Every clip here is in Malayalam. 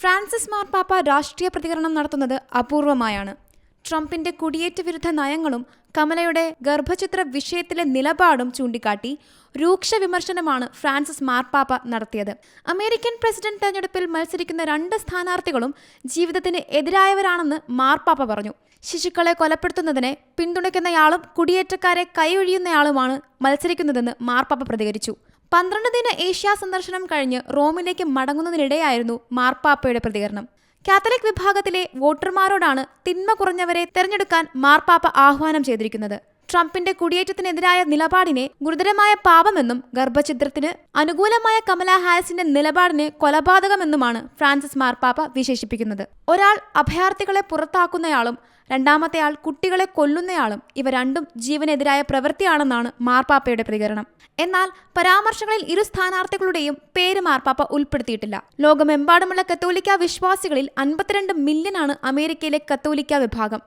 ഫ്രാൻസിസ് മാർപ്പാപ്പ രാഷ്ട്രീയ പ്രതികരണം നടത്തുന്നത് അപൂർവമായാണ്. ട്രംപിന്റെ കുടിയേറ്റ വിരുദ്ധ നയങ്ങളും കമലയുടെ ഗർഭചിത്ര വിഷയത്തിലെ നിലപാടും ചൂണ്ടിക്കാട്ടി രൂക്ഷ വിമർശനമാണ് ഫ്രാൻസിസ് മാർപ്പാപ്പ നടത്തിയത്. അമേരിക്കൻ പ്രസിഡന്റ് തെരഞ്ഞെടുപ്പിൽ മത്സരിക്കുന്ന രണ്ട് സ്ഥാനാർത്ഥികളും ജീവിതത്തിന് എതിരായവരാണെന്ന് മാർപ്പാപ്പ പറഞ്ഞു. ശിശുക്കളെ കൊലപ്പെടുത്തുന്നതിനെ പിന്തുണയ്ക്കുന്നയാളും കുടിയേറ്റക്കാരെ കൈയൊഴിയുന്നയാളുമാണ് മത്സരിക്കുന്നതെന്ന് മാർപ്പാപ്പ പ്രതികരിച്ചു. പന്ത്രണ്ട് ദിന ഏഷ്യ സന്ദർശനം കഴിഞ്ഞ് റോമിലേക്ക് മടങ്ങുന്നതിനിടെയായിരുന്നു മാർപ്പാപ്പയുടെ പ്രതികരണം. കാത്തലിക് വിഭാഗത്തിലെ വോട്ടർമാരോടാണ് തിന്മ കുറഞ്ഞവരെ തെരഞ്ഞെടുക്കാൻ മാർപ്പാപ്പ ആഹ്വാനം ചെയ്തിരിക്കുന്നത്. ട്രംപിന്റെ കുടിയേറ്റത്തിനെതിരായ നിലപാടിനെ ഗുരുതരമായ പാപമെന്നും ഗർഭഛിദ്രത്തിന് അനുകൂലമായ കമല ഹാരിസിന്റെ നിലപാടിനെ കൊലപാതകമെന്നുമാണ് ഫ്രാൻസിസ് മാർപ്പാപ്പ വിശേഷിപ്പിക്കുന്നത്. ഒരാൾ അഭയാർത്ഥികളെ പുറത്താക്കുന്നയാളും രണ്ടാമത്തെ ആൾ കുട്ടികളെ കൊല്ലുന്നയാളും ഇവ രണ്ടും ജീവനെതിരായ പ്രവൃത്തിയാണെന്നാണ് മാർപ്പാപ്പയുടെ പ്രതികരണം. എന്നാൽ പരാമർശങ്ങളിൽ ഇരു സ്ഥാനാർത്ഥികളുടെയും പേര് മാർപ്പാപ്പ ഉൾപ്പെടുത്തിയിട്ടില്ല. ലോകമെമ്പാടുമുള്ള കത്തോലിക്ക വിശ്വാസികളിൽ അൻപത്തിരണ്ട് മില്യനാണ് അമേരിക്കയിലെ കത്തോലിക്ക വിഭാഗം.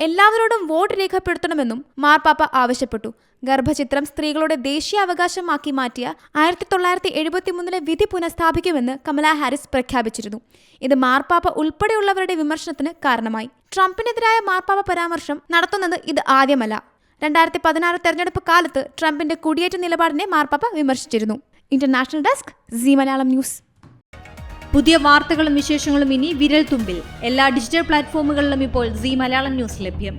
എല്ലാവരോടും വോട്ട് രേഖപ്പെടുത്തണമെന്നും മാർപ്പാപ്പ ആവശ്യപ്പെട്ടു. ഗർഭചിത്രം സ്ത്രീകളുടെ ദേശീയ അവകാശമാക്കി മാറ്റിയ ആയിരത്തി തൊള്ളായിരത്തി എഴുപത്തിമൂന്നിലെ വിധി പുനഃസ്ഥാപിക്കുമെന്ന് കമലാ ഹാരിസ് പ്രഖ്യാപിച്ചിരുന്നു. ഇത് മാർപ്പാപ്പ ഉൾപ്പെടെയുള്ളവരുടെ വിമർശനത്തിന് കാരണമായി. ട്രംപിനെതിരായ മാർപ്പാപ്പ പരാമർശം നടത്തുന്നത് ഇത് ആദ്യമല്ല. രണ്ടായിരത്തി പതിനാറ് തെരഞ്ഞെടുപ്പ് കാലത്ത് ട്രംപിന്റെ കുടിയേറ്റ നിലപാടിനെ മാർപ്പാപ്പ വിമർശിച്ചിരുന്നു. International desk Zee Malayalam news. പുതിയ വാർത്തകളും വിശേഷങ്ങളും ഇനി വിരൽ തുമ്പിൽ എല്ലാ ഡിജിറ്റൽ പ്ലാറ്റ്ഫോമുകളിലും ഇപ്പോൾ സി മലയാളം ന്യൂസ് ലഭ്യം.